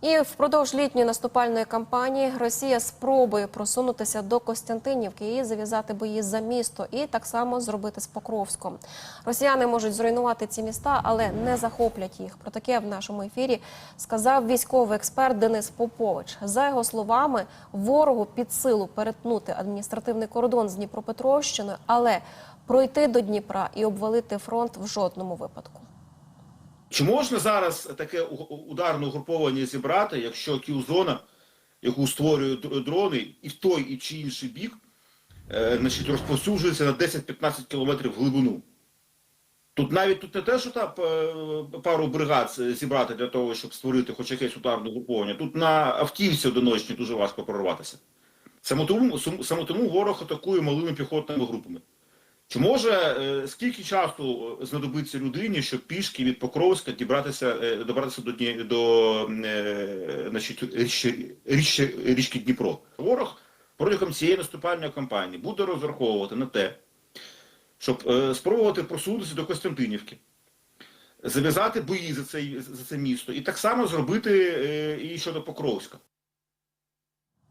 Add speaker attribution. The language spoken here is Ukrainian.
Speaker 1: І впродовж літньої наступальної кампанії Росія спробує просунутися до Костянтинівки і зав'язати бої за місто, і так само зробити з Покровськом. Росіяни можуть зруйнувати ці міста, але не захоплять їх. Про таке в нашому ефірі сказав військовий експерт Денис Попович. За його словами, ворогу під силу перетнути адміністративний кордон з Дніпропетровщиною, але пройти до Дніпра і обвалити фронт в жодному випадку.
Speaker 2: Чи можна зараз таке ударне угруповання зібрати, якщо кілзона, яку створюють дрони, і в той і чи інший бік, е, значить, розповсюджується на 10-15 кілометрів глибину? Тут навіть тут не те, що там е, пару бригад зібрати для того, щоб створити хоч якесь ударне угруповання. Тут на автівці одиночні дуже важко прорватися. Саме тому, саме тому ворог атакує малими піхотними групами. Чи може е, скільки часу знадобиться людині, щоб пішки від Покровська дібратися, е, добратися до, Дні- до е, значить, річки, річки, річки Дніпро? Ворог протягом цієї наступальної кампанії буде розраховувати на те, щоб е, спробувати просунутися до Костянтинівки, зав'язати бої за це, за це місто, і так само зробити е, і щодо Покровська.